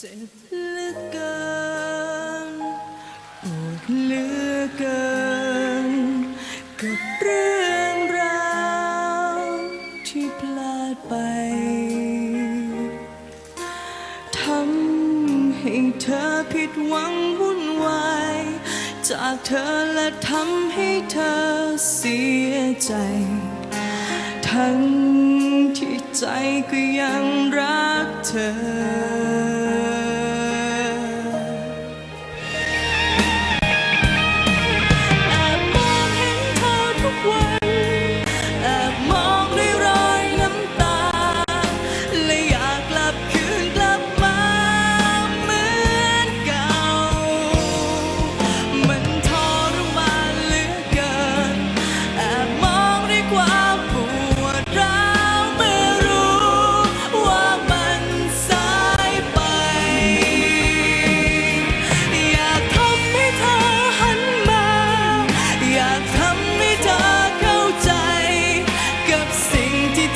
เจ็บเหลือเกินปวดเหลือเกิน กับเรื่องราวที่พลาดไปทำให้เธอผิดหวังวุ่นวายจากเธอและทำให้เธอเสียใจ ทั้งที่ใจก็ยังรักเธอ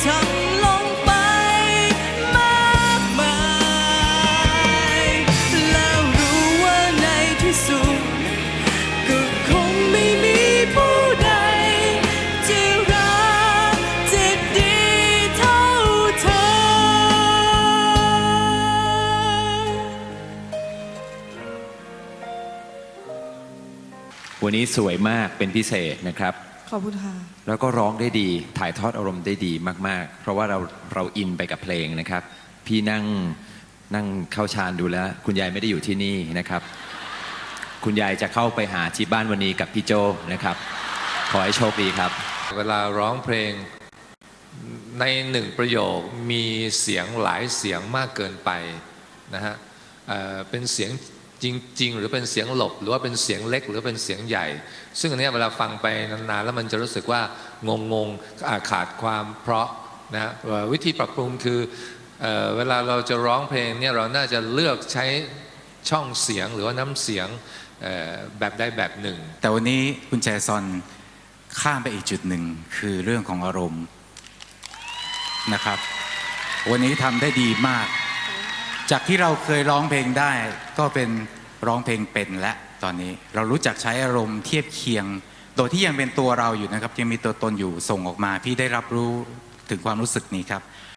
ทำลงไปมากมาย แล้วรู้ว่าในที่สุด ก็คงไม่มีผู้ใดจะรักจะดีเท่าเธอ วันนี้สวยมากเป็นพิเศษนะครับ ขอบคุณค่ะ แล้วก็ร้องได้ดี ถ่ายทอดอารมณ์ได้ดีมาก ๆ เพราะว่าเราเราอินไปกับเพลงนะครับ พี่นั่งนั่งเข้าฌานดูแล้ว คุณยายไม่ได้อยู่ที่นี่นะครับ คุณยายจะเข้าไปหาที่บ้านวันนี้กับพี่โจนะครับ ขอให้โชคดีครับ เวลาร้องเพลงในหนึ่งประโยคมีเสียงหลายเสียงมากเกินไปนะฮะเอ่อเป็นเสียง จริง ๆ หรือเป็นเสียงหลบ หรือว่าเป็นเสียงเล็ก หรือเป็นเสียงใหญ่ ซึ่งอันนี้เวลาฟังไปนานๆแล้วมันจะรู้สึกว่างงงๆขาดความเพราะนะวิธีปรับปรุงคือเอเวลาเราจะร้องเพลงเนี่ยเราน่าจะเลือกใช้ช่องเสียงหรือว่าน้ำเสียงแบบใดแบบหนึ่ง แต่วันนี้คุณแจซอนข้ามไปอีกจุดหนึ่งคือเรื่องของอารมณ์นะครับ วันนี้ทำได้ดีมาก จากที่เราเคยร้องเพลงได้ก็เป็นร้องเพลงเป็นและตอนนี้เรารู้จักใช้อารมณ์เทียบเคียง โดยที่ยังเป็นตัวเราอยู่นะครับ ยังมีตัวตนอยู่ส่งออกมา พี่ได้รับรู้ถึงความรู้สึกนี้ครับ